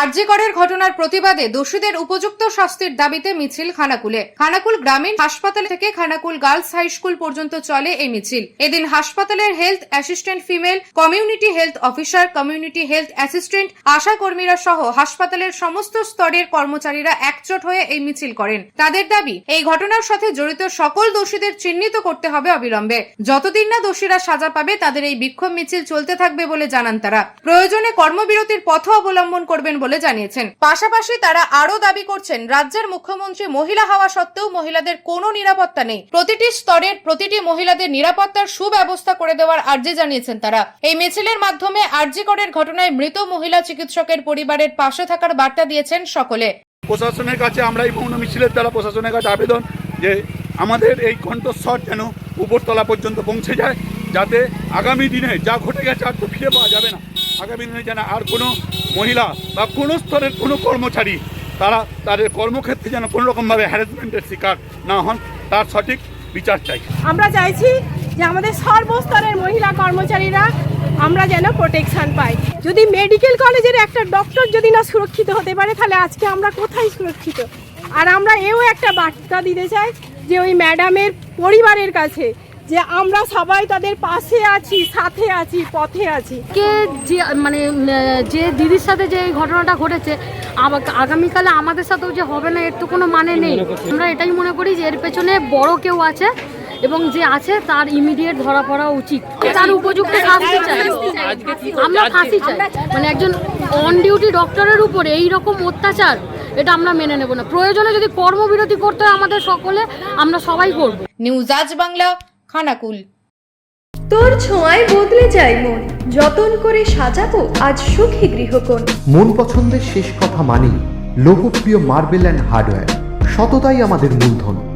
আরজিকরের ঘটনার প্রতিবাদে দোষীদের উপযুক্ত শাস্তির দাবিতে মিছিল খানাকুলে। খানাকুল গ্রামীণ হাসপাতাল থেকে খানাকুল গার্লস হাই স্কুল পর্যন্ত চলে এই মিছিল। এদিন হাসপাতালের health assistant female, community health officer, community health assistant, ASHA কর্মীরা সহ হাসপাতালের সমস্ত স্তরের কর্মচারীরা একজোট হয়ে এই মিছিল করেন। তাদের দাবি, এই ঘটনার সাথে জড়িত সকল দোষীদের চিহ্নিত করতে হবে অবিলম্বে। যতদিন না দোষীরা সাজা পাবে, তাদের এই বিক্ষোভ মিছিল চলতে থাকবে বলে জানান তারা। প্রয়োজনে কর্মবিরতির পথ অবলম্বন করবেন বলে জানিয়েছেন। পাশাপাশি তারা আরও দাবি করছেন, রাজ্যের মুখ্যমন্ত্রী মহিলা হওয়া সত্ত্বেও মহিলাদের কোনো নিরাপত্তা নেই। প্রতিটি স্তরের প্রতিটি মহিলাদের নিরাপত্তার সুব্যবস্থা করে দেওয়ার আর্জি জানিয়েছেন তারা। এই মিছিলের মাধ্যমে আরজিকরের ঘটনায় মৃত মহিলা চিকিৎসকের পরিবারের পাশে থাকার বার্তা দিয়েছেন সকলে। প্রশাসনের কাছে আমরা এই মৌন মিছিলের দ্বারা প্রশাসনের কাছে আবেদন যে আমাদের এই কণ্ঠস্বর যেন উপরতলা পর্যন্ত পৌঁছে যায়, যাতে আগামী দিনে যা ঘটে গেছে আর তো ফিরে পাওয়া যাবে না। আগামী দিনে যেন আর কোনো মহিলা বা কোনো স্তরের কোনো কর্মচারী তারা তাদের কর্মক্ষেত্রে যেন কোনো রকমভাবে হ্যারাসমেন্টের শিকার না হন, তার সঠিক বিচার চাই। আমরা চাইছি যে আমাদের সর্বস্তরের মহিলা কর্মচারীরা আমরা যেন প্রোটেকশন পাই। যদি মেডিকেল কলেজের একটা ডক্টর যদি না সুরক্ষিত হতে পারে, তাহলে আজকে আমরা কোথায় সুরক্ষিত? আর আমরা এও একটা বার্তা দিতে চাই যে ওই ম্যাডামের পরিবারের কাছে যে আমরা সবাই তাদের পাশে আছি সাথে আছি পথে আছি। কে যে মানে যে দিদির সাথে যে এই ঘটনাটা ঘটেছে আগামীকালে আমাদের সাথেও যে হবে না এর তো কোনো মানে নেই। আমরা এটাই মনে করি যে এর পেছনে বড় কেউ আছে এবং যে আছে তার ইমিডিয়েট ধরা পড়া উচিত। তার উপযুক্ত শাস্তি চাই। আমরা ফাঁসি চাই। মানে একজন অন ডিউটি ডক্টরের উপরে এই রকম অত্যাচার এটা আমরা মেনে নেব না। প্রয়োজনে যদি কর্মবিরতি করতে হয় আমাদের সকলে আমরা সবাই করব। নিউজ আজ বাংলা খানাকুল। তোর ছোঁয়ায় বদলে যায় মন। যতন করে সাজাবো আজ সুখী গৃহকোণ। মন পছন্দের শেষ কথা মানি লোকপ্রিয় মার্বেল অ্যান্ড হার্ডওয়্যার। সততাই আমাদের মূলধন।